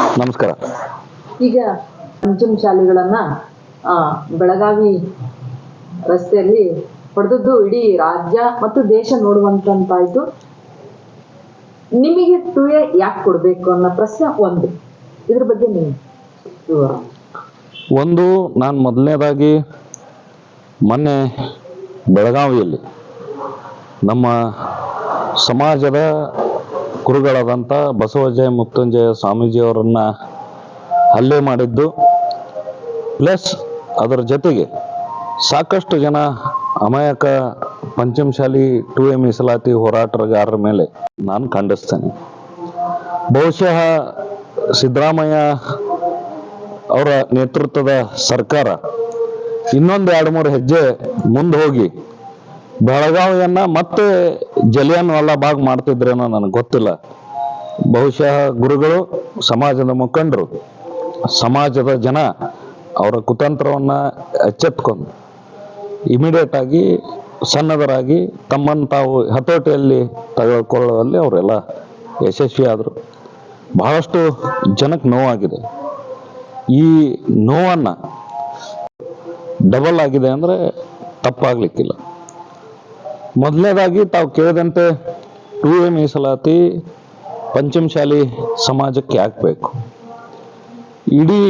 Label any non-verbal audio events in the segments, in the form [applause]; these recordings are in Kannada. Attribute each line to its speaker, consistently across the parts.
Speaker 1: ನಮಸ್ಕಾರ.
Speaker 2: ಈಗ ಪಂಚಮ ಶಾಲೆಗಳನ್ನ ಆ, ಬೆಳಗಾವಿ ರಸ್ತೆಯಲ್ಲಿ ಹೊಡೆದದ್ದು ಇಡೀ ರಾಜ್ಯ ಮತ್ತು ದೇಶ ನೋಡುವಂತಾಯ್ತು ನಿಮಗೆ ಟು ಎ ಯಾಕೆ ಕೊಡಬೇಕು ಅನ್ನೋ ಪ್ರಶ್ನೆ ಒಂದು. ಇದ್ರ ಬಗ್ಗೆ ನೀವು. ವಿವರ.
Speaker 1: ಒಂದು ನಾನು ಮೊದಲನೇದಾಗಿ ಮೊನ್ನೆ ಬೆಳಗಾವಿಯಲ್ಲಿ ನಮ್ಮ ಸಮಾಜದ ಗುರುಗಳಾದಂಥ ಬಸವಜಯ ಮುತ್ತುಂಜಯ ಸ್ವಾಮೀಜಿಯವರನ್ನ ಹಲ್ಲೆ ಮಾಡಿದ್ದು, ಪ್ಲಸ್ ಅದರ ಜೊತೆಗೆ ಸಾಕಷ್ಟು ಜನ ಅಮಾಯಕ ಪಂಚಮಶಾಲಿ ಟು ಎ ಮೀಸಲಾತಿ ಹೋರಾಟಗಾರರ ಮೇಲೆ ನಾನು ಖಂಡಿಸ್ತೇನೆ. ಬಹುಶಃ ಸಿದ್ದರಾಮಯ್ಯ ಅವರ ನೇತೃತ್ವದ ಸರ್ಕಾರ ಇನ್ನೊಂದು ಎರಡು ಮೂರು ಹೆಜ್ಜೆ ಮುಂದೆ ಹೋಗಿ ಬೆಳಗಾವಿಯನ್ನ ಮತ್ತೆ ಜಲಿಯನ್ ವಾಲಾ ಬಾಗ್ ಮಾಡ್ತಿದ್ರೇನೋ ನನಗೆ ಗೊತ್ತಿಲ್ಲ. ಬಹುಶಃ ಗುರುಗಳು, ಸಮಾಜದ ಮುಖಂಡರು, ಸಮಾಜದ ಜನ ಅವರ ಕುತಂತ್ರವನ್ನ ಎಚ್ಚೆತ್ಕೊಂಡು ಇಮಿಡಿಯೇಟ್ ಆಗಿ ಸಣ್ಣದರಾಗಿ ತಮ್ಮನ್ನು ತಾವು ಹತೋಟಿಯಲ್ಲಿ ತೆಗೆದುಕೊಳ್ಳುವಲ್ಲಿ ಅವರೆಲ್ಲ ಯಶಸ್ವಿ ಆದರು. ಬಹಳಷ್ಟು ಜನಕ್ಕೆ ನೋವಾಗಿದೆ. ಈ ನೋವನ್ನು ಡಬಲ್ ಆಗಿದೆ ಅಂದರೆ ತಪ್ಪಾಗ್ಲಿಕ್ಕಿಲ್ಲ. ಮೊದಲನೇದಾಗಿ ತಾವು ಕೇಳಿದಂತೆ ಟೂ ಎ ಮೀಸಲಾತಿ ಪಂಚಮಶಾಲಿ ಸಮಾಜಕ್ಕೆ ಹಾಕ್ಬೇಕು ಇಡೀ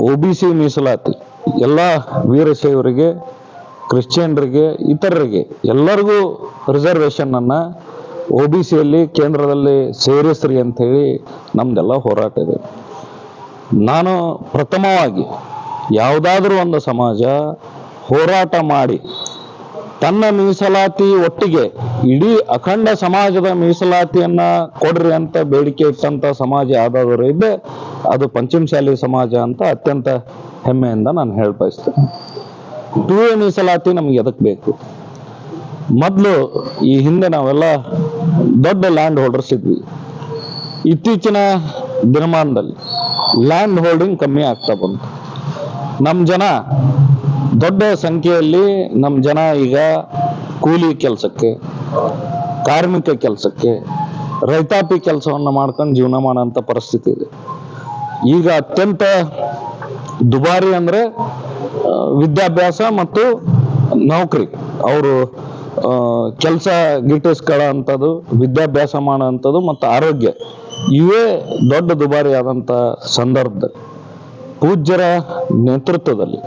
Speaker 1: ಒ ಬಿ ಸಿ ಮೀಸಲಾತಿ, ಎಲ್ಲ ವೀರಶೈವರಿಗೆ, ಕ್ರಿಶ್ಚಿಯನ್ರಿಗೆ, ಇತರರಿಗೆ, ಎಲ್ಲರಿಗೂ ರಿಸರ್ವೇಷನ್ ಅನ್ನ ಒ ಬಿ ಸಿಯಲ್ಲಿ ಕೇಂದ್ರದಲ್ಲಿ ಸೇರಿಸ್ರಿ ಅಂತ ಹೇಳಿ ನಮ್ದೆಲ್ಲ ಹೋರಾಟ ಇದೆ. ನಾನು ಪ್ರಥಮವಾಗಿ ಯಾವುದಾದ್ರೂ ಒಂದು ಸಮಾಜ ಹೋರಾಟ ಮಾಡಿ ತನ್ನ ಮೀಸಲಾತಿ ಒಟ್ಟಿಗೆ ಇಡೀ ಅಖಂಡ ಸಮಾಜದ ಮೀಸಲಾತಿಯನ್ನ ಕೊಡ್ರಿ ಅಂತ ಬೇಡಿಕೆ ಇಟ್ಟಂತ ಸಮಾಜ ಯಾವ್ದಾದ್ರು ಇದೆ ಅದು ಪಂಚಮಶಾಲಿ ಸಮಾಜ ಅಂತ ಅತ್ಯಂತ ಹೆಮ್ಮೆಯಿಂದ ನಾನು ಹೇಳ ಬಯಸ್ತೇನೆ ಮೀಸಲಾತಿ ನಮ್ಗೆ ಎದಕ್ ಬೇಕು? ಮೊದಲು ಈ ಹಿಂದೆ ನಾವೆಲ್ಲ ದೊಡ್ಡ ಲ್ಯಾಂಡ್ ಹೋಲ್ಡರ್ಸ್ ಇದ್ವಿ. ಇತ್ತೀಚಿನ ದಿನಮಾನದಲ್ಲಿ ಲ್ಯಾಂಡ್ ಹೋಲ್ಡಿಂಗ್ ಕಮ್ಮಿ ಆಗ್ತಾ ಬಂತು. ನಮ್ಮ ಜನ ದೊಡ್ಡ ಸಂಖ್ಯೆಯಲ್ಲಿ ನಮ್ಮ ಜನ ಈಗ ಕೂಲಿ ಕೆಲಸಕ್ಕೆ, ಕಾರ್ಮಿಕ ಕೆಲಸಕ್ಕೆ, ರೈತಾಪಿ ಕೆಲಸವನ್ನು ಮಾಡ್ಕೊಂಡು ಜೀವನ ಮಾಡೋಂಥ ಪರಿಸ್ಥಿತಿ ಇದೆ. ಈಗ ಅತ್ಯಂತ ದುಬಾರಿ ಅಂದ್ರೆ ವಿದ್ಯಾಭ್ಯಾಸ ಮತ್ತು ನೌಕರಿ. ಅವರು ಕೆಲಸ ಗಿಟ್ಟಿಸ್ಕೊಳ್ಳೋ ವಿದ್ಯಾಭ್ಯಾಸ ಮಾಡೋ ಅಂಥದ್ದು ಮತ್ತು ಆರೋಗ್ಯ, ಇವೇ ದೊಡ್ಡ ದುಬಾರಿ ಆದಂಥ ಸಂದರ್ಭದಲ್ಲಿ, ಪೂಜ್ಯರ ನೇತೃತ್ವದಲ್ಲಿ.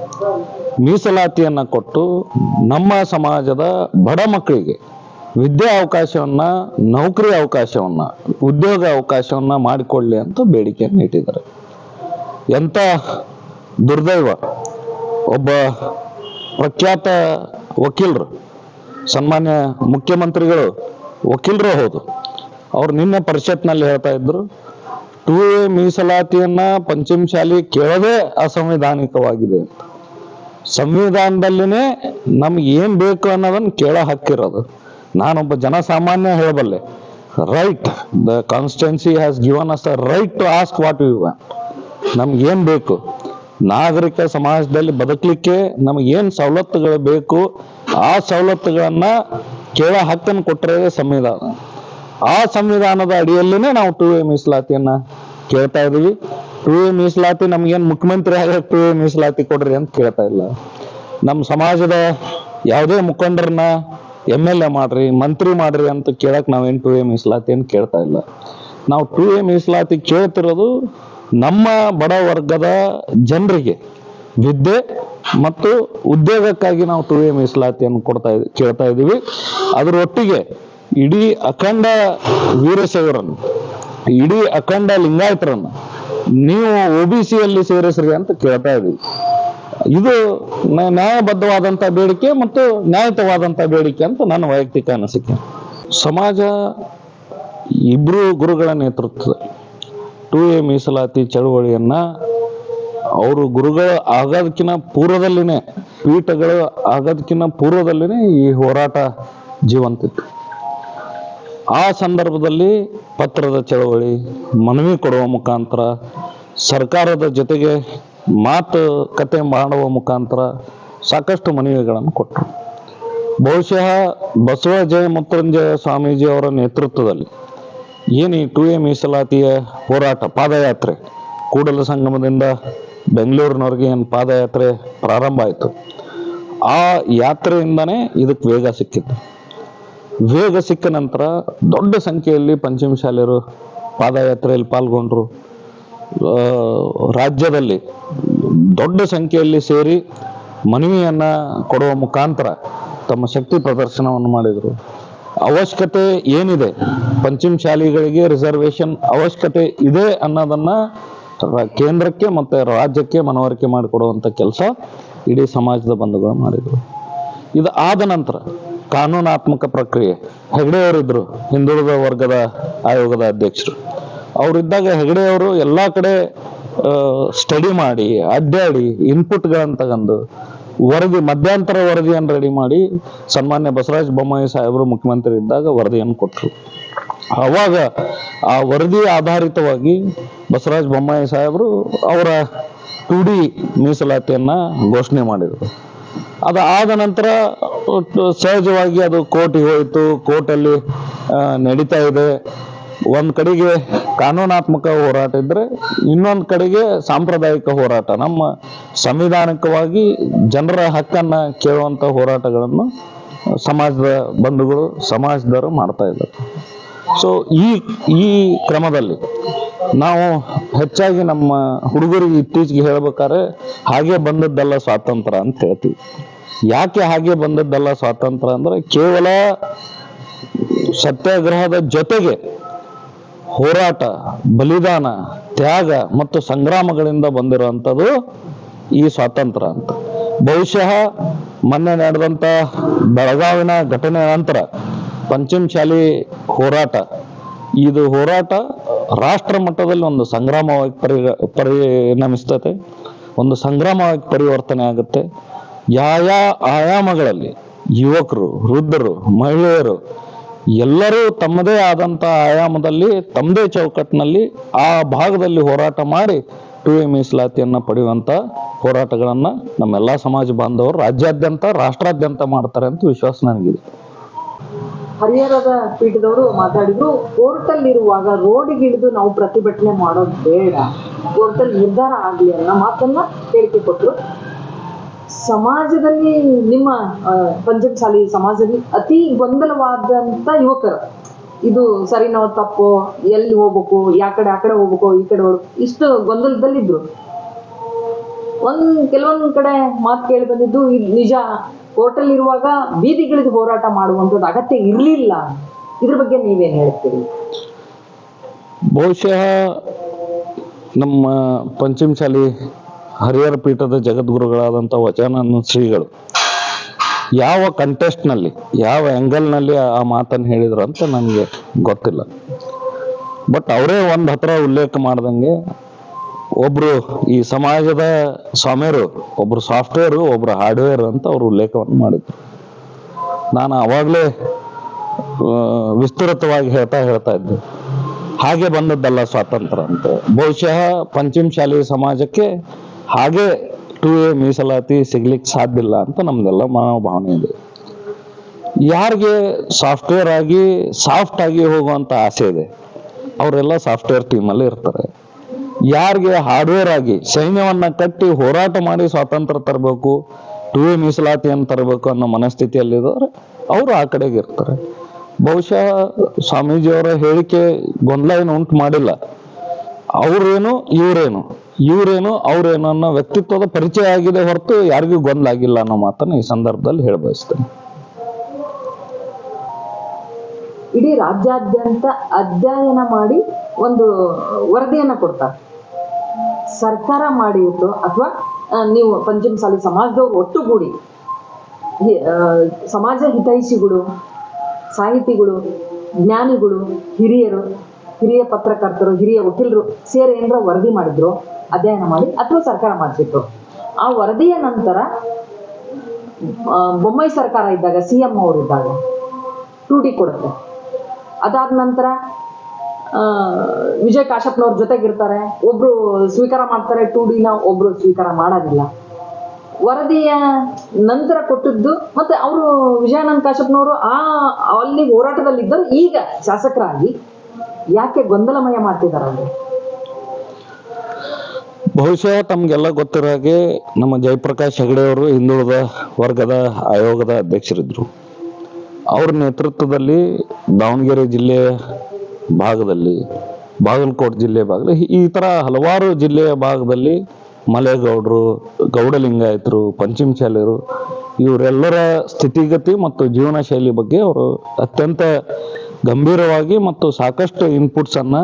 Speaker 1: ಮೀಸಲಾತಿಯನ್ನ ಕೊಟ್ಟು ನಮ್ಮ ಸಮಾಜದ ಬಡ ಮಕ್ಕಳಿಗೆ ವಿದ್ಯಾ ಅವಕಾಶವನ್ನ, ನೌಕರಿ ಅವಕಾಶವನ್ನ, ಉದ್ಯೋಗ ಅವಕಾಶವನ್ನ ಮಾಡಿಕೊಳ್ಳಿ ಅಂತ ಬೇಡಿಕೆಯನ್ನು ಇಟ್ಟಿದ್ದಾರೆ. ಎಂತ ದುರ್ದೈವ ಒಬ್ಬ ಪ್ರಖ್ಯಾತ ವಕೀಲರು, ಸನ್ಮಾನ್ಯ ಮುಖ್ಯಮಂತ್ರಿಗಳು, ವಕೀಲರು ಹೌದು. ಅವ್ರು ನಿನ್ನೆ ಪರಿಷತ್ನಲ್ಲಿ ಹೇಳ್ತಾ ಇದ್ರು, ಟೂ ಎ ಮೀಸಲಾತಿಯನ್ನ ಪಂಚಮಶಾಲಿ ಕೇಳೋದೇ ಅಸಂವಿಧಾನಿಕವಾಗಿದೆ ಅಂತ. ಸಂವಿಧಾನದಲ್ಲಿನೇ ನಮ್ಗೆ ಏನ್ ಬೇಕು ಅನ್ನೋದನ್ನ ಕೇಳೋ ಹಕ್ಕಿರೋದು ನಾನೊಬ್ಬ ಜನಸಾಮಾನ್ಯ ಹೇಳಬಲ್ಲೆ, right, the constituency has given us the right to ask what you ನಮ್ಗೆ ಏನ್ ಬೇಕು? ನಾಗರಿಕ ಸಮಾಜದಲ್ಲಿ ಬದುಕಲಿಕ್ಕೆ ನಮ್ಗೆ ಏನ್ ಸವಲತ್ತುಗಳು ಬೇಕು? ಆ ಸವಲತ್ತುಗಳನ್ನ ಕೇಳೋ ಹಕ್ಕನ್ನು ಕೊಟ್ಟಿರೋದೇ ಸಂವಿಧಾನ. ಆ ಸಂವಿಧಾನದ ಅಡಿಯಲ್ಲಿನೇ ನಾವು ಟೂ ಎ ಮೀಸಲಾತಿಯನ್ನ ಕೇಳ್ತಾ ಇದೀವಿ. ಟೂ ಮೀಸಲಾತಿ ನಮ್ಗೇನ್ ಮುಖ್ಯಮಂತ್ರಿ ಆಗ ಟೂ ಮೀಸಲಾತಿ ಕೊಡ್ರಿ ಅಂತ ಕೇಳ್ತಾ ಇಲ್ಲ. ನಮ್ಮ ಸಮಾಜದ ಯಾವುದೇ ಮುಖಂಡರನ್ನ ಎಂ ಎಲ್ ಎ ಮಾಡ್ರಿ, ಮಂತ್ರಿ ಮಾಡ್ರಿ ಅಂತ ಕೇಳಕ್ ನಾವೇನ್ ಟೂ ಎ ಅಂತ ಕೇಳ್ತಾ ಇಲ್ಲ. ನಾವು ಟೂ ಎ ಮೀಸಲಾತಿ ಕೇಳ್ತಿರೋದು ನಮ್ಮ ಬಡ ವರ್ಗದ ಜನರಿಗೆ ವಿದ್ಯೆ ಮತ್ತು ಉದ್ಯೋಗಕ್ಕಾಗಿ ನಾವು ಟೂ ಎ ಮೀಸಲಾತಿಯನ್ನು ಕೊಡ್ತಾ ಕೇಳ್ತಾ ಇದ್ದೀವಿ. ಅದರೊಟ್ಟಿಗೆ ಇಡೀ ಅಖಂಡ ವೀರಶೈವರನ್ನು, ಇಡೀ ಅಖಂಡ ಲಿಂಗಾಯತರನ್ನು ನೀವು ಒ ಬಿ ಸಿಯಲ್ಲಿ ಸೇರಿಸ್ರಿ ಅಂತ ಕೇಳ್ತಾ ಇದ್ದೀವಿ. ಇದು ನ್ಯಾಯಬದ್ಧವಾದಂತ ಬೇಡಿಕೆ ಮತ್ತು ನ್ಯಾಯತವಾದಂತ ಬೇಡಿಕೆ ಅಂತ ನನ್ನ ವೈಯಕ್ತಿಕ ಅನಿಸಿಕೆ. ಸಮಾಜ ಇಬ್ರು ಗುರುಗಳ ನೇತೃತ್ವದ ಟು ಎ ಮೀಸಲಾತಿ ಚಳುವಳಿಯನ್ನ ಅವರು ಗುರುಗಳು ಆಗೋದಕ್ಕಿಂತ ಪೂರ್ವದಲ್ಲಿನೇ, ಪೀಠಗಳು ಆಗೋದಕ್ಕಿಂತ ಪೂರ್ವದಲ್ಲಿನೇ ಈ ಹೋರಾಟ ಜೀವಂತಿತ್ತು ಆ ಸಂದರ್ಭದಲ್ಲಿ ಪತ್ರದ ಚಳವಳಿ, ಮನವಿ ಕೊಡುವ ಮುಖಾಂತರ, ಸರ್ಕಾರದ ಜೊತೆಗೆ ಮಾತುಕತೆ ಮಾಡುವ ಮುಖಾಂತರ ಸಾಕಷ್ಟು ಮನವಿಗಳನ್ನು ಕೊಟ್ಟರು. ಬಹುಶಃ ಬಸವಜಯ ಮುತ್ತುರಂಜಯ ಸ್ವಾಮೀಜಿ ಅವರ ನೇತೃತ್ವದಲ್ಲಿ ಏನು ಈ ಟು ಎ ಮೀಸಲಾತಿಯ ಹೋರಾಟ, ಪಾದಯಾತ್ರೆ? ಕೂಡಲ ಸಂಗಮದಿಂದ ಬೆಂಗಳೂರಿನವರೆಗೆ ಏನು ಪಾದಯಾತ್ರೆ ಪ್ರಾರಂಭ ಆಯಿತು? ಆ ಯಾತ್ರೆಯಿಂದನೇ ಇದಕ್ಕೆ ವೇಗ ಸಿಕ್ಕಿತ್ತು ವೇಗ ಸಿಕ್ಕ ನಂತರ ದೊಡ್ಡ ಸಂಖ್ಯೆಯಲ್ಲಿ ಪಂಚಮಶಾಲೆಯರು ಪಾದಯಾತ್ರೆಯಲ್ಲಿ ಪಾಲ್ಗೊಂಡ್ರು. ರಾಜ್ಯದಲ್ಲಿ ದೊಡ್ಡ ಸಂಖ್ಯೆಯಲ್ಲಿ ಸೇರಿ ಮನವಿಯನ್ನ ಕೊಡುವ ಮುಖಾಂತರ ತಮ್ಮ ಶಕ್ತಿ ಪ್ರದರ್ಶನವನ್ನು ಮಾಡಿದರು. ಅವಶ್ಯಕತೆ ಏನಿದೆ? ಪಂಚಮ ಶಾಲೆಗಳಿಗೆ ರಿಸರ್ವೇಶನ್ ಅವಶ್ಯಕತೆ ಇದೆ ಅನ್ನೋದನ್ನ ಕೇಂದ್ರಕ್ಕೆ ಮತ್ತೆ ರಾಜ್ಯಕ್ಕೆ ಮನವರಿಕೆ ಮಾಡಿಕೊಡುವಂತ ಕೆಲಸ ಇಡೀ ಸಮಾಜದ ಬಂಧುಗಳು ಮಾಡಿದರು. ಇದು ಆದ ನಂತರ ಕಾನೂನಾತ್ಮಕ ಪ್ರಕ್ರಿಯೆ. ಹೆಗಡೆ ಅವರಿದ್ರು ಹಿಂದುಳಿದ ವರ್ಗದ ಆಯೋಗದ ಅಧ್ಯಕ್ಷರು. ಅವರಿದ್ದಾಗ ಹೆಗಡೆ ಅವರು ಎಲ್ಲ ಕಡೆ ಸ್ಟಡಿ ಮಾಡಿ, ಅಡ್ಡಾಡಿ ಇನ್ಪುಟ್ಗಳನ್ನು ತಗೊಂಡು, ವರದಿ, ಮಧ್ಯಂತರ ವರದಿಯನ್ನು ರೆಡಿ ಮಾಡಿ, ಸನ್ಮಾನ್ಯ ಬಸವರಾಜ ಬೊಮ್ಮಾಯಿ ಸಾಹೇಬರು ಮುಖ್ಯಮಂತ್ರಿ ಇದ್ದಾಗ ವರದಿಯನ್ನು ಕೊಟ್ಟರು ಅವಾಗ ಆ ವರದಿ ಆಧಾರಿತವಾಗಿ ಬಸವರಾಜ ಬೊಮ್ಮಾಯಿ ಸಾಹೇಬರು ಅವರ ಟು ಡಿ ಮೀಸಲಾತಿಯನ್ನ ಘೋಷಣೆ ಮಾಡಿದರು. ಅದು ಆದ ನಂತರ ಸಹಜವಾಗಿ ಅದು ಕೋರ್ಟಿಗೆ ಹೋಯಿತು. ಕೋರ್ಟಲ್ಲಿ ನಡೀತಾ ಇದೆ. ಒಂದು ಕಡೆಗೆ ಕಾನೂನಾತ್ಮಕ ಹೋರಾಟ ಇದ್ದರೆ ಇನ್ನೊಂದು ಕಡೆಗೆ ಸಾಂಪ್ರದಾಯಿಕ ಹೋರಾಟ. ನಮ್ಮ ಸಂವಿಧಾನಿಕವಾಗಿ ಜನರ ಹಕ್ಕನ್ನು ಕೇಳುವಂಥ ಹೋರಾಟಗಳನ್ನು ಸಮಾಜದ ಬಂಧುಗಳು, ಸಮಾಜದವರು ಮಾಡ್ತಾ ಇದ್ದಾರೆ. ಸೊ ಈ ಈ ಕ್ರಮದಲ್ಲಿ ನಾವು ಹೆಚ್ಚಾಗಿ ನಮ್ಮ ಹುಡುಗರಿಗೆ ಇತ್ತೀಚೆಗೆ ಹೇಳ್ಬೇಕಾದ್ರೆ, ಹಾಗೆ ಬಂದದ್ದಲ್ಲ ಸ್ವಾತಂತ್ರ್ಯ ಅಂತ ಹೇಳ್ತೀವಿ. ಯಾಕೆ ಹಾಗೆ ಬಂದದ್ದಲ್ಲ ಸ್ವಾತಂತ್ರ್ಯ ಅಂದ್ರೆ ಕೇವಲ ಸತ್ಯಾಗ್ರಹದ ಜೊತೆಗೆ ಹೋರಾಟ, ಬಲಿದಾನ, ತ್ಯಾಗ ಮತ್ತು ಸಂಗ್ರಾಮಗಳಿಂದ ಬಂದಿರುವಂಥದ್ದು ಈ ಸ್ವಾತಂತ್ರ್ಯ ಅಂತ. ಬಹುಶಃ ಮೊನ್ನೆ ನಡೆದಂತ ಬೆಳಗಾವಿನ ಘಟನೆ ನಂತರ ಪಂಚಮಶಾಲಿ ಹೋರಾಟ, ಇದು ಹೋರಾಟ ರಾಷ್ಟ್ರ ಮಟ್ಟದಲ್ಲಿ ಒಂದು ಸಂಗ್ರಾಮವಾಗಿ ಪರಿ ಪರಿಣಮಿಸ್ತದೆ, ಒಂದು ಸಂಗ್ರಾಮವಾಗಿ ಪರಿವರ್ತನೆ ಆಗುತ್ತೆ. ಯಾವ ಆಯಾಮಗಳಲ್ಲಿ ಯುವಕರು, ವೃದ್ಧರು, ಮಹಿಳೆಯರು ಎಲ್ಲರೂ ತಮ್ಮದೇ ಆದಂತ ಆಯಾಮದಲ್ಲಿ, ತಮ್ಮದೇ ಚೌಕಟ್ಟಿನಲ್ಲಿ ಆ ಭಾಗದಲ್ಲಿ ಹೋರಾಟ ಮಾಡಿ ಟು ಎ ಮೀಸಲಾತಿಯನ್ನ ಪಡೆಯುವಂತ ಹೋರಾಟಗಳನ್ನ ನಮ್ಮೆಲ್ಲ ಸಮಾಜ ಬಾಂಧವರು ರಾಜ್ಯಾದ್ಯಂತ, ರಾಷ್ಟ್ರಾದ್ಯಂತ ಮಾಡ್ತಾರೆ ಅಂತ ವಿಶ್ವಾಸ ನನಗಿದೆ.
Speaker 2: ಹರಿಹರದ ಪೀಠದವರು ಮಾತಾಡಿದ್ರು ಕೋರ್ಟಲ್ಲಿ ಇರುವಾಗ ರೋಡಿಗಿಳಿದು ನಾವು ಪ್ರತಿಭಟನೆ ಮಾಡೋದು ಬೇಡ. ಕೋರ್ಟಲ್ಲಿ ನಿರ್ಧಾರ ಆಗ್ಲಿ ಅನ್ನೋ ಮಾತನ್ನ ಹೇಳಿಕೆ ಕೊಟ್ಟರು ಸಮಾಜದಲ್ಲಿ, ನಿಮ್ಮ ಪಂಚಮಸಾಲಿ ಸಮಾಜದಲ್ಲಿ ಅತಿ ಗೊಂದಲವಾದಂತ ಯುವಕರು. ಇದು ಸರಿನೋ ತಪ್ಪೋ, ಎಲ್ಲಿ ಹೋಗ್ಬೇಕು, ಯಾ ಕಡೆ ಆ ಕಡೆ ಹೋಗ್ಬೇಕು, ಈ ಕಡೆ ಹೋಗ್ಬೇಕು, ಇಷ್ಟು ಗೊಂದಲದಲ್ಲಿದ್ರು. ಒಂದ್, ಕೆಲವೊಂದ್ ಕಡೆ ಮಾತು ಕೇಳಿ ಬಂದಿದ್ದು ನಿಜ ಹೋಟೆಲ್ ಇರುವಾಗ ಬೀದಿಗಳಿಗೆ ಹೋರಾಟ ಮಾಡುವಂಥದ್ದು ಅಗತ್ಯ ಇರ್ಲಿಲ್ಲ. ಇದ್ರ ಬಗ್ಗೆ ನೀವೇನ್ ಹೇಳ್ತೀರಿ?
Speaker 1: ಬಹುಶಃ ನಮ್ಮ ಪಂಚಮಶಾಲಿ ಹರಿಹರ ಪೀಠದ ಜಗದ್ಗುರುಗಳಾದಂಥ ವಚನಾನಂದ ಶ್ರೀಗಳು ಯಾವ ಕಂಟೆಸ್ಟ್ನಲ್ಲಿ, ಯಾವ ಆಂಗಲ್ನಲ್ಲಿ ಆ ಮಾತನ್ನು ಹೇಳಿದ್ರು ಅಂತ ನನಗೆ ಗೊತ್ತಿಲ್ಲ. ಬಟ್ ಅವರೇ ಒಂದ್ ಹತ್ರ ಉಲ್ಲೇಖ ಮಾಡ್ದಂಗೆ ಒಬ್ರು ಈ ಸಮಾಜದ ಸ್ವಾಮಿಯರು, ಒಬ್ರು ಸಾಫ್ಟ್ವೇರ್ ಒಬ್ರು ಹಾರ್ಡ್ವೇರ್ ಅಂತ ಅವರು ಉಲ್ಲೇಖವನ್ನು ಮಾಡಿದ್ರು. ನಾನು ಅವಾಗಲೇ ವಿಸ್ತೃತವಾಗಿ ಹೇಳ್ತಾ ಹೇಳ್ತಾ ಇದ್ದೆ. ಹಾಗೆ ಬಂದದ್ದಲ್ಲ ಸ್ವಾತಂತ್ರ್ಯ ಅಂತ. ಬಹುಶಃ ಪಂಚಮಶಾಲಿ ಸಮಾಜಕ್ಕೆ ಹಾಗೆ ಟು ಎ ಮೀಸಲಾತಿ ಸಿಗ್ಲಿಕ್ಕೆ ಸಾಧ್ಯ ಇಲ್ಲ ಅಂತ ನಮ್ದೆಲ್ಲ ಮನೋಭಾವನೆ ಇದೆ. ಯಾರಿಗೆ ಸಾಫ್ಟ್ವೇರ್ ಆಗಿ ಸಾಫ್ಟ್ ಆಗಿ ಹೋಗುವಂತ ಆಸೆ ಇದೆ, ಅವರೆಲ್ಲ ಸಾಫ್ಟ್ವೇರ್ ಟೀಮಲ್ಲಿ ಇರ್ತಾರೆ. ಯಾರಿಗೆ ಹಾರ್ಡ್ವೇರ್ ಆಗಿ, ಸೈನ್ಯವನ್ನ ಕಟ್ಟಿ ಹೋರಾಟ ಮಾಡಿ ಸ್ವಾತಂತ್ರ್ಯ ತರಬೇಕು ಟು ಎ ಮೀಸಲಾತಿಯನ್ನು ತರಬೇಕು ಅನ್ನೋ ಮನಸ್ಥಿತಿಯಲ್ಲಿದ್ದಾರೆ ಅವರು ಆ ಕಡೆಗೆ ಇರ್ತಾರೆ. ಬಹುಶಃ ಸ್ವಾಮೀಜಿಯವರ ಹೇಳಿಕೆ ಗೊಂದಲ ಏನು ಉಂಟು ಮಾಡಿಲ್ಲ. ಅವ್ರೇನು, ಇವ್ರೇನು? ಇವ್ರೇನು, ಅವ್ರೇನು ಅನ್ನೋ ವ್ಯಕ್ತಿತ್ವದ ಪರಿಚಯ ಆಗಿದೆ ಹೊರತು ಯಾರಿಗೂ ಗೊಂದಲ ಅನ್ನೋ ಮಾತನ್ನ ಈ ಸಂದರ್ಭದಲ್ಲಿ ಹೇಳ ಬಯಸ್ತೇನೆ
Speaker 2: ಇಡೀ ರಾಜ್ಯಾದ್ಯಂತ ಅಧ್ಯಯನ ಮಾಡಿ ಒಂದು ವರದಿಯನ್ನ ಕೊಡ್ತಾರೆ. ಸರ್ಕಾರ ಮಾಡಿತ್ತು ಅಥವಾ ನೀವು ಪಂಚಮಸಾಲಿ ಸಮಾಜದವ್ರು ಒಟ್ಟುಗೂಡಿ ಸಮಾಜ ಹಿತೈಷಿಗಳು, ಸಾಹಿತಿಗಳು, ಜ್ಞಾನಿಗಳು, ಹಿರಿಯರು, ಹಿರಿಯ ಪತ್ರಕರ್ತರು, ಹಿರಿಯ ವಕೀಲರು ಸೇರಿ ಏನಾರ ವರದಿ ಮಾಡಿದ್ರು ಅಧ್ಯಯನ ಮಾಡಿ ಅಥವಾ ಸರ್ಕಾರ ಮಾಡಿಸಿತ್ತು ಆ ವರದಿಯ ನಂತರ ಬೊಮ್ಮೈ ಸರ್ಕಾರ ಇದ್ದಾಗ, ಸಿ ಎಂ ಅವರು ಇದ್ದಾಗ ಟು ಡಿ ಕೊಡುತ್ತೆ. ಅದಾದ ನಂತರ ವಿಜಯ್ ಕಾಶಪ್ಪನವ್ರ ಜೊತೆಗಿರ್ತಾರೆ. ಒಬ್ರು ಸ್ವೀಕಾರ ಮಾಡ್ತಾರೆ ಟು ಡಿನ ಒಬ್ರು ಸ್ವೀಕಾರ ಮಾಡೋದಿಲ್ಲ ವರದಿಯ ನಂತರ ಕೊಟ್ಟಿದ್ದು, ಮತ್ತೆ ಅವರು ವಿಜಯಾನಂದ ಕಾಶಪ್ಪನವರು ಆ ಅಲ್ಲಿ ಹೋರಾಟದಲ್ಲಿದ್ದರು. ಈಗ ಶಾಸಕರಾಗಿ ಯಾಕೆ ಗೊಂದಲಮಯ ಮಾಡ್ತಿದ್ದಾರೆ ಅವರು?
Speaker 1: ಬಹುಶಃ ತಮಗೆಲ್ಲ ಗೊತ್ತಿರೋ ಹಾಗೆ ನಮ್ಮ ಜಯಪ್ರಕಾಶ್ ಹೆಗಡೆ ಅವರು ಹಿಂದುಳಿದ ವರ್ಗದ ಆಯೋಗದ ಅಧ್ಯಕ್ಷರಿದ್ದರು ಅವ್ರ ನೇತೃತ್ವದಲ್ಲಿ ದಾವಣಗೆರೆ ಜಿಲ್ಲೆಯ ಭಾಗದಲ್ಲಿ, ಬಾಗಲಕೋಟೆ ಜಿಲ್ಲೆ ಭಾಗದಲ್ಲಿ, ಈ ಥರ ಹಲವಾರು ಜಿಲ್ಲೆಯ ಭಾಗದಲ್ಲಿ ಮಲೆಗೌಡರು, ಗೌಡಲಿಂಗಾಯತರು, ಪಂಚಮಶಾಲಿಯರು, ಇವರೆಲ್ಲರ ಸ್ಥಿತಿಗತಿ ಮತ್ತು ಜೀವನ ಶೈಲಿ ಬಗ್ಗೆ ಅವರು ಅತ್ಯಂತ ಗಂಭೀರವಾಗಿ ಮತ್ತು ಸಾಕಷ್ಟು ಇನ್ಪುಟ್ಸ್ ಅನ್ನ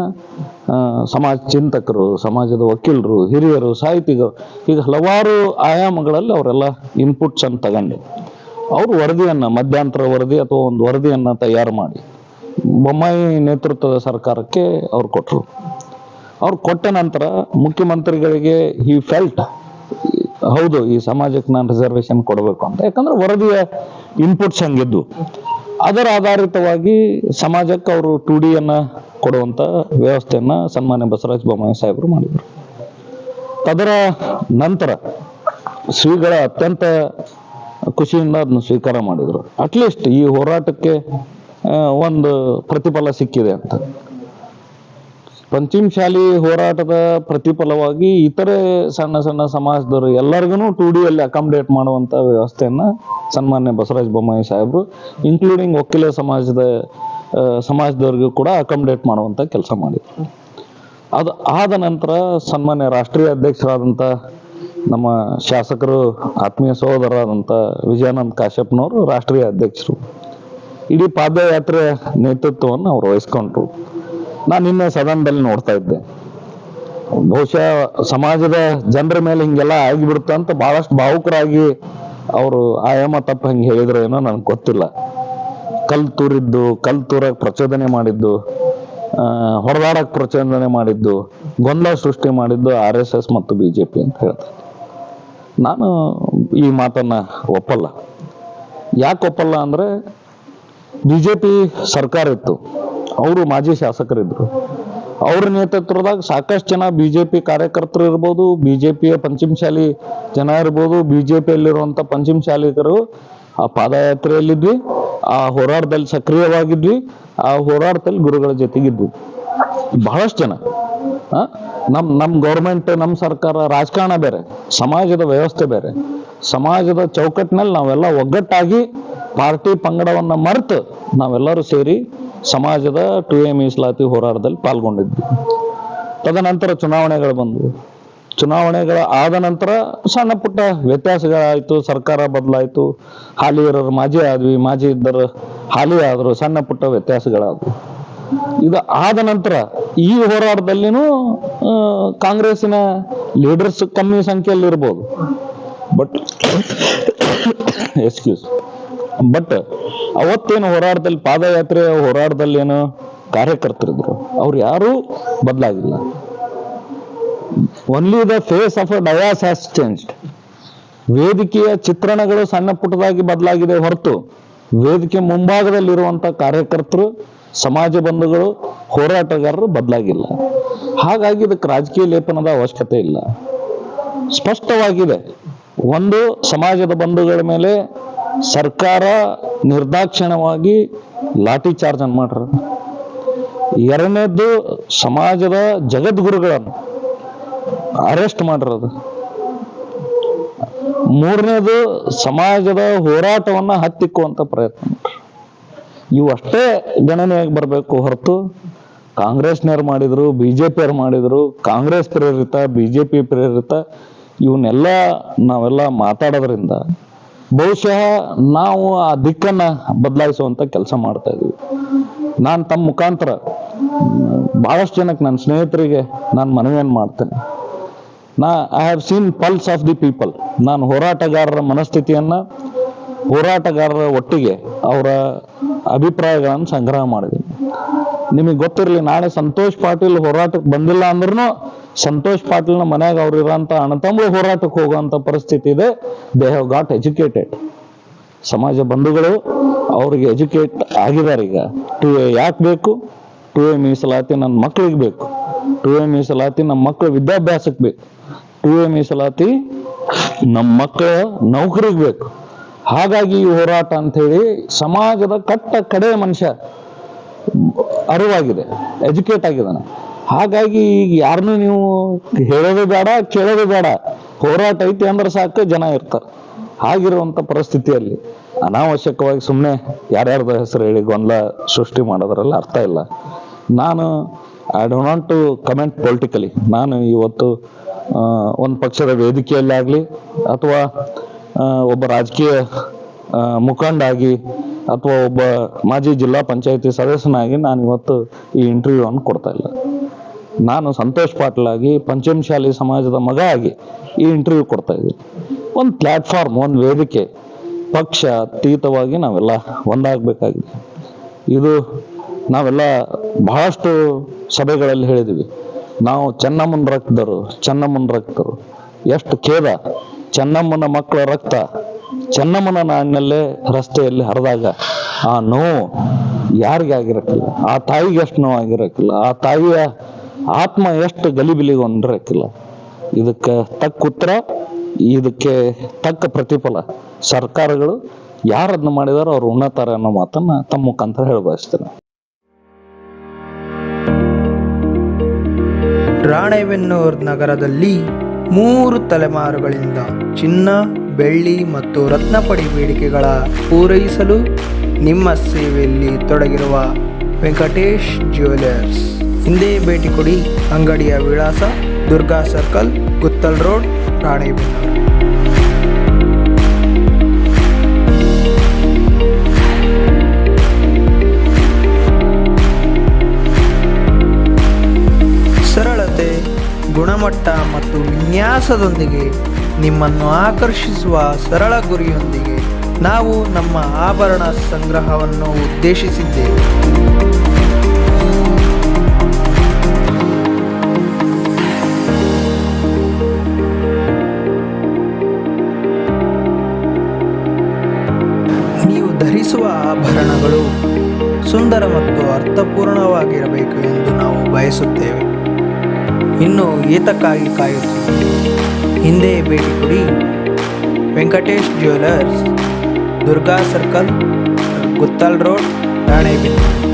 Speaker 1: ಸಮಾಜ ಚಿಂತಕರು, ಸಮಾಜದ ವಕೀಲರು, ಹಿರಿಯರು, ಸಾಹಿತಿಗರು, ಈಗ ಹಲವಾರು ಆಯಾಮಗಳಲ್ಲಿ ಅವರೆಲ್ಲ ಇನ್ಪುಟ್ಸ್ ಅನ್ನು ತಗೊಂಡು. ಅವರು ವರದಿಯನ್ನ, ಮಧ್ಯಂತರ ವರದಿ ಅಥವಾ ಒಂದು ವರದಿಯನ್ನ ತಯಾರು ಮಾಡಿ, ಬೊಮ್ಮಾಯಿ ನೇತೃತ್ವದ ಸರ್ಕಾರಕ್ಕೆ ಅವ್ರು ಕೊಟ್ಟರು ಅವ್ರು ಕೊಟ್ಟ ನಂತರ ಮುಖ್ಯಮಂತ್ರಿಗಳಿಗೆ ಈ ಫೆಲ್ಟ್ ಹೌದು, ಈ ಸಮಾಜಕ್ಕೆ ನಾನು ರಿಸರ್ವೇಶನ್ ಕೊಡಬೇಕು ಅಂತ. ಯಾಕಂದ್ರೆ ವರದಿಯ ಇನ್ಪುಟ್ಸ್ ಹಂಗಿದ್ದು ಅದರ ಆಧಾರಿತವಾಗಿ ಸಮಾಜಕ್ಕೆ ಅವರು ಟು ಡಿಯನ್ನ ಕೊಡುವಂತ ವ್ಯವಸ್ಥೆಯನ್ನ ಸನ್ಮಾನ್ಯ ಬಸವರಾಜ ಬೊಮ್ಮಾಯಿ ಸಾಹೇಬರು ಮಾಡಿದರು. ಅದರ ನಂತರ ಶ್ರೀಗಳ ಅತ್ಯಂತ ಖುಷಿಯಿಂದ ಅದನ್ನು ಸ್ವೀಕಾರ ಮಾಡಿದರು. ಅಟ್ಲೀಸ್ಟ್ ಈ ಹೋರಾಟಕ್ಕೆ ಒಂದು ಪ್ರತಿಫಲ ಸಿಕ್ಕಿದೆ ಅಂತ. ಪಂಚಮಶಾಲಿ ಹೋರಾಟದ ಪ್ರತಿಫಲವಾಗಿ ಇತರೆ ಸಣ್ಣ ಸಣ್ಣ ಸಮಾಜದವರು ಎಲ್ಲರಿಗೂ ಟು ಡಿಯಲ್ಲಿ ಅಕಾಮಡೇಟ್ ಮಾಡುವಂತ ವ್ಯವಸ್ಥೆಯನ್ನ ಸನ್ಮಾನ್ಯ ಬಸವರಾಜ ಬೊಮ್ಮಾಯಿ ಸಾಹೇಬರು ಇನ್ಕ್ಲೂಡಿಂಗ್ ವಕೀಲ ಸಮಾಜದ ಸಮಾಜದವರಿಗೂ ಕೂಡ ಅಕಾಮಡೇಟ್ ಮಾಡುವಂತ ಕೆಲಸ ಮಾಡಿದ್ರು. ಅದು, ಆದ ನಂತರ ಸನ್ಮಾನ್ಯ ರಾಷ್ಟ್ರೀಯ ಅಧ್ಯಕ್ಷರಾದಂಥ ನಮ್ಮ ಶಾಸಕರು, ಆತ್ಮೀಯ ಸಹೋದರರಾದಂಥ ವಿಜಯಾನಂದ್ ಕಾಶ್ಯಪ್ನವರು ರಾಷ್ಟ್ರೀಯ ಅಧ್ಯಕ್ಷರು. ಇಡೀ ಪಾದಯಾತ್ರೆ ನೇತೃತ್ವವನ್ನು ಅವ್ರು ವಹಿಸ್ಕೊಂಡ್ರು. ನಾನು ನಿನ್ನೆ ಸದನದಲ್ಲಿ ನೋಡ್ತಾ ಇದ್ದೆ. ಬಹುಶಃ ಸಮಾಜದ ಜನರ ಮೇಲೆ ಹಿಂಗೆಲ್ಲ ಆಗಿಬಿಡುತ್ತೆ ಅಂತ ಬಹಳಷ್ಟು ಭಾವುಕರಾಗಿ ಅವರು ಆಯಾಮ ತಪ್ಪ ಹಂಗೆ ಹೇಳಿದ್ರು ಏನೋ ನನಗೆ ಗೊತ್ತಿಲ್ಲ. ಕಲ್ ತೂರಿದ್ದು, ಕಲ್ ಪ್ರಚೋದನೆ ಮಾಡಿದ್ದು ಹೊರದಾಡಕ್ ಪ್ರಚೋದನೆ ಮಾಡಿದ್ದು, ಗೊಂದಲ ಸೃಷ್ಟಿ ಮಾಡಿದ್ದು ಆರ್ ಎಸ್ ಎಸ್ ಮತ್ತು ಬಿಜೆಪಿ ಅಂತ ಹೇಳ್ತಾರೆ ನಾನು ಈ ಮಾತನ್ನ ಒಪ್ಪಲ್ಲ. ಯಾಕೆ ಒಪ್ಪಲ್ಲ ಅಂದ್ರೆ ಬಿಜೆಪಿ ಸರ್ಕಾರ ಇತ್ತು. ಅವರು ಮಾಜಿ ಶಾಸಕರಿದ್ರು. ಅವ್ರ ನೇತೃತ್ವದಾಗ ಸಾಕಷ್ಟು ಜನ ಬಿಜೆಪಿ ಕಾರ್ಯಕರ್ತರು ಇರ್ಬೋದು, ಬಿಜೆಪಿಯ ಪಂಚಮಶಾಲಿ ಜನ ಇರ್ಬೋದು, ಬಿಜೆಪಿಯಲ್ಲಿರುವಂತ ಪಂಚಮಶಾಲಿಗರು ಆ ಪಾದಯಾತ್ರೆಯಲ್ಲಿದ್ವಿ, ಆ ಹೋರಾಟದಲ್ಲಿ ಸಕ್ರಿಯವಾಗಿದ್ವಿ, ಆ ಹೋರಾಟದಲ್ಲಿ ಗುರುಗಳ ಜೊತೆಗಿದ್ವಿ. ಬಹಳಷ್ಟು ಜನ. ನಮ್ ನಮ್ ಗೌರ್ಮೆಂಟ್ ನಮ್ ಸರ್ಕಾರ ರಾಜಕಾರಣ ಬೇರೆ, ಸಮಾಜದ ವ್ಯವಸ್ಥೆ ಬೇರೆ. ಸಮಾಜದ ಚೌಕಟ್ಟಿನಲ್ಲಿ ನಾವೆಲ್ಲ ಒಗ್ಗಟ್ಟಾಗಿ ಪಾರ್ಟಿ ಪಂಗಡವನ್ನ ಮರೆತು ನಾವೆಲ್ಲರೂ ಸೇರಿ ಸಮಾಜದ ಟು ಎ ಮೀಸಲಾತಿ ಹೋರಾಟದಲ್ಲಿ ಪಾಲ್ಗೊಂಡಿದ್ವಿ ತದನಂತರ ಚುನಾವಣೆಗಳು ಬಂದವು. ಚುನಾವಣೆಗಳ ಆದ ನಂತರ ಸಣ್ಣ ಪುಟ್ಟ ವ್ಯತ್ಯಾಸಗಳಾಯಿತು, ಸರ್ಕಾರ ಬದಲಾಯಿತು ಹಾಲಿ ಇರೋರು ಮಾಜಿ ಆದ್ವಿ, ಮಾಜಿ ಇದ್ದರು ಹಾಲಿ ಆದ್ರು ಸಣ್ಣ ಪುಟ್ಟ ವ್ಯತ್ಯಾಸಗಳಾದವು. ಇದು ಆದ ನಂತರ ಈ ಹೋರಾಟದಲ್ಲಿನೂ ಕಾಂಗ್ರೆಸ್ಸಿನ ಲೀಡರ್ಸ್ ಕಮ್ಮಿ ಸಂಖ್ಯೆಯಲ್ಲಿ ಇರ್ಬೋದು ಬಟ್ ಎಕ್ಸ್ಕ್ಯೂಸ್ [coughs] ಬಟ್ ಅವತ್ತೇನು ಹೋರಾಟದಲ್ಲಿ, ಪಾದಯಾತ್ರೆ ಹೋರಾಟದಲ್ಲಿ ಏನು ಕಾರ್ಯಕರ್ತರಿದ್ರು ಅವ್ರು ಯಾರು ಬದಲಾಗಿಲ್ಲ. Only the face of dais has changed ವೇದಿಕೆಯ ಚಿತ್ರಣಗಳು ಸಣ್ಣ ಪುಟ್ಟದಾಗಿ ಬದಲಾಗಿದೆ ಹೊರತು, ವೇದಿಕೆ ಮುಂಭಾಗದಲ್ಲಿರುವಂತ ಕಾರ್ಯಕರ್ತರು, ಸಮಾಜ ಬಂಧುಗಳು, ಹೋರಾಟಗಾರರು ಬದಲಾಗಿಲ್ಲ. ಹಾಗಾಗಿ ಇದಕ್ಕೆ ರಾಜಕೀಯ ಲೇಪನದ ಅವಶ್ಯಕತೆ ಇಲ್ಲ. ಸ್ಪಷ್ಟವಾಗಿದೆ. ಒಂದು ಸಮಾಜದ ಬಂಧುಗಳ ಮೇಲೆ ಸರ್ಕಾರ ನಿರ್ದಾಕ್ಷಿಣ್ಯವಾಗಿ ಲಾಠಿ ಚಾರ್ಜ್ ಅನ್ನು ಮಾಡ್ರ ಎರಡನೇದ್ದು ಸಮಾಜದ ಜಗದ್ಗುರುಗಳನ್ನು ಅರೆಸ್ಟ್ ಮಾಡಿರೋದು ಮೂರನೇದು ಸಮಾಜದ ಹೋರಾಟವನ್ನ ಹತ್ತಿಕ್ಕುವಂತ ಪ್ರಯತ್ನ. ಇವು ಅಷ್ಟೇ ಗಣನೆಯಾಗಿ ಬರಬೇಕು ಹೊರತು ಕಾಂಗ್ರೆಸ್ನವ್ರು ಮಾಡಿದ್ರು, ಬಿಜೆಪಿಯವ್ರು ಮಾಡಿದ್ರು, ಕಾಂಗ್ರೆಸ್ ಪ್ರೇರಿತ, ಬಿಜೆಪಿ ಪ್ರೇರಿತ, ಇವನ್ನೆಲ್ಲ ನಾವೆಲ್ಲ ಮಾತಾಡೋದ್ರಿಂದ ಬಹುಶಃ ನಾವು ಆ ದಿಕ್ಕನ್ನ ಬದಲಾಯಿಸುವಂತ ಕೆಲಸ ಮಾಡ್ತಾ ಇದೀವಿ. ನಾನು ತಮ್ಮ ಮುಖಾಂತರ, ಬಹಳಷ್ಟು ಜನಕ್ಕೆ ನನ್ನ ಸ್ನೇಹಿತರಿಗೆ ನಾನು ಮನವಿಯನ್ನು ಮಾಡ್ತೇನೆ. ನಾ I have seen pulse of the people ನಾನು ಹೋರಾಟಗಾರರ ಮನಸ್ಥಿತಿಯನ್ನ, ಹೋರಾಟಗಾರರ ಒಟ್ಟಿಗೆ ಅವರ ಅಭಿಪ್ರಾಯಗಳನ್ನು ಸಂಗ್ರಹ ಮಾಡಿದ್ದೀನಿ. ನಿಮಗೆ ಗೊತ್ತಿರಲಿ, ನಾಳೆ ಸಂತೋಷ್ ಪಾಟೀಲ್ ಹೋರಾಟಕ್ಕೆ ಬಂದಿಲ್ಲ ಅಂದ್ರೂ ಸಂತೋಷ್ ಪಾಟೀಲ್ನ ಮನ್ಯಾಗ ಅವ್ರು ಇರೋಂಥ ಅಣ್ಣತಮ್ಮಳು ಹೋರಾಟಕ್ಕೆ ಹೋಗುವಂತ ಪರಿಸ್ಥಿತಿ ಇದೆ. ದೇ ಹ್ಯಾವ್ ಗಾಟ್ ಎಜುಕೇಟೆಡ್ ಸಮಾಜ ಬಂಧುಗಳು ಅವ್ರಿಗೆ ಎಜುಕೇಟ್ ಆಗಿದ್ದಾರೆ ಈಗ. ಟು ಎ ಯಾಕೆ ಬೇಕು? ಟು ಎ ಮೀಸಲಾತಿ ನನ್ನ ಮಕ್ಳಿಗೆ ಬೇಕು. ಟು ಎ ಮೀಸಲಾತಿ ನಮ್ಮ ಮಕ್ಕಳ ವಿದ್ಯಾಭ್ಯಾಸಕ್ಕೆ ಬೇಕು. ಟು ಎ ಮೀಸಲಾತಿ ನಮ್ಮ ಮಕ್ಕಳ ನೌಕರಿಗೆ ಬೇಕು. ಹಾಗಾಗಿ ಈ ಹೋರಾಟ ಅಂತ ಹೇಳಿ ಸಮಾಜದ ಕಟ್ಟ ಕಡೆ ಮನುಷ್ಯ ಅರಿವಾಗಿದೆ ಎಜುಕೇಟ್ ಆಗಿದ್ದಾನೆ. ಹಾಗಾಗಿ ಈಗ ಯಾರನ್ನೂ ನೀವು ಹೇಳೋದು ಬೇಡ, ಕೇಳೋದು ಬೇಡ. ಹೋರಾಟ ಐತಿ ಅಂದ್ರೆ ಸಾಕು, ಜನ ಇರ್ತಾರೆ. ಹಾಗಿರುವಂತ ಪರಿಸ್ಥಿತಿಯಲ್ಲಿ ಅನಾವಶ್ಯಕವಾಗಿ ಸುಮ್ಮನೆ ಯಾರ್ಯಾರ್ದ ಹೆಸರು ಹೇಳಿ ಗೊಂದಲ ಸೃಷ್ಟಿ ಮಾಡೋದ್ರಲ್ಲಿ ಅರ್ಥ ಇಲ್ಲ. ನಾನು I don't want to comment politically ನಾನು ಇವತ್ತು ಒಂದು ಪಕ್ಷದ ವೇದಿಕೆಯಲ್ಲಾಗಲಿ ಅಥವಾ ಒಬ್ಬ ರಾಜಕೀಯ ಮುಖಂಡಾಗಿ ಅಥವಾ ಒಬ್ಬ ಮಾಜಿ ಜಿಲ್ಲಾ ಪಂಚಾಯತಿ ಸದಸ್ಯನಾಗಿ ನಾನು ಇವತ್ತು ಈ ಇಂಟರ್ವ್ಯೂ ಅನ್ನು ಕೊಡ್ತಾ ಇಲ್ಲ. ನಾನು ಸಂತೋಷ್ ಪಾಟೀಲ್ ಆಗಿ, ಪಂಚಮಶಾಲಿ ಸಮಾಜದ ಮಗ ಆಗಿ ಈ ಇಂಟರ್ವ್ಯೂ ಕೊಡ್ತಾ ಇದ್ದೀನಿ. ಒಂದು ಪ್ಲಾಟ್ಫಾರ್ಮ್ ಒಂದು ವೇದಿಕೆ, ಪಕ್ಷ, ಅತೀತವಾಗಿ ನಾವೆಲ್ಲ ಒಂದಾಗಬೇಕಾಗಿದೆ. ಇದು ನಾವೆಲ್ಲ ಬಹಳಷ್ಟು ಸಭೆಗಳಲ್ಲಿ ಹೇಳಿದ್ವಿ ನಾವು ಚೆನ್ನಮ್ಮನ ರಕ್ತದರು ಚೆನ್ನಮ್ಮನ ರಕ್ತರು. ಎಷ್ಟು ಖೇದ. ಚೆನ್ನಮ್ಮನ ಮಕ್ಕಳ ರಕ್ತ, ಚೆನ್ನಮ್ಮನ ನಾಡಿನಲ್ಲೇ ರಸ್ತೆಯಲ್ಲಿ ಹರಿದಾಗ ಆ ನೋವು ಯಾರಿಗೆ ಆಗಿರಕ್ಕಿಲ್ಲ ಆ ತಾಯಿಗೆ ಎಷ್ಟು ನೋವಾಗಿರಕ್ಕಿಲ್ಲ. ಆ ತಾಯಿಯ ಆತ್ಮ ಎಷ್ಟು ಗಲಿಬಿಲಿಗೆ ಹೊಂದಿರಕ್ಕಿಲ್ಲ ಇದಕ್ಕೆ ತಕ್ಕ ಉತ್ತರ, ಇದಕ್ಕೆ ತಕ್ಕ ಪ್ರತಿಫಲ. ಸರ್ಕಾರಗಳು ಯಾರದನ್ನ ಮಾಡಿದಾರೋ ಅವ್ರು ಉಣ್ಣತಾರೆ ಅನ್ನೋ ಮಾತನ್ನ ತಮ್ಮ ಮುಖಾಂತರ ಹೇಳಬಯಸ್ತೇನೆ
Speaker 3: ರಾಣೆಬೆನ್ನೂರು ನಗರದಲ್ಲಿ ಮೂರು ತಲೆಮಾರುಗಳಿಂದ ಚಿನ್ನ, ಬೆಳ್ಳಿ ಮತ್ತು ರತ್ನಪಡಿ ಬೇಡಿಕೆಗಳ ಪೂರೈಸಲು ನಿಮ್ಮ ಸೇವೆಯಲ್ಲಿ ತೊಡಗಿರುವ ವೆಂಕಟೇಶ್ ಜ್ಯುವೆಲರ್ಸ್. ಹಿಂದೆ ಭೇಟಿ ಕೊಡಿ ಅಂಗಡಿಯ ವಿಳಾಸ ದುರ್ಗಾ ಸರ್ಕಲ್, ಗುತ್ತಲ್ ರೋಡ್, ರಾಣೆಬೆನ್ನೂರು. ಸರಳತೆ, ಗುಣಮಟ್ಟ ಮತ್ತು ವಿನ್ಯಾಸದೊಂದಿಗೆ ನಿಮ್ಮನ್ನು ಆಕರ್ಷಿಸುವ ಸರಳ ಗುರಿಯೊಂದಿಗೆ ನಾವು ನಮ್ಮ ಆಭರಣ ಸಂಗ್ರಹವನ್ನು ಉದ್ದೇಶಿಸಿದ್ದೇವೆ. ಬಯಸುತ್ತೇವೆ ಇನ್ನು ಏತಕ್ಕಾಗಿ ಕಾಯುತ್ತಿದ್ದೀರಿ ಹಿಂದೆ ಭೇಟಿ ಕೊಡಿ. Venkatesh jewellers Durga circle Guttal road Ranebennur.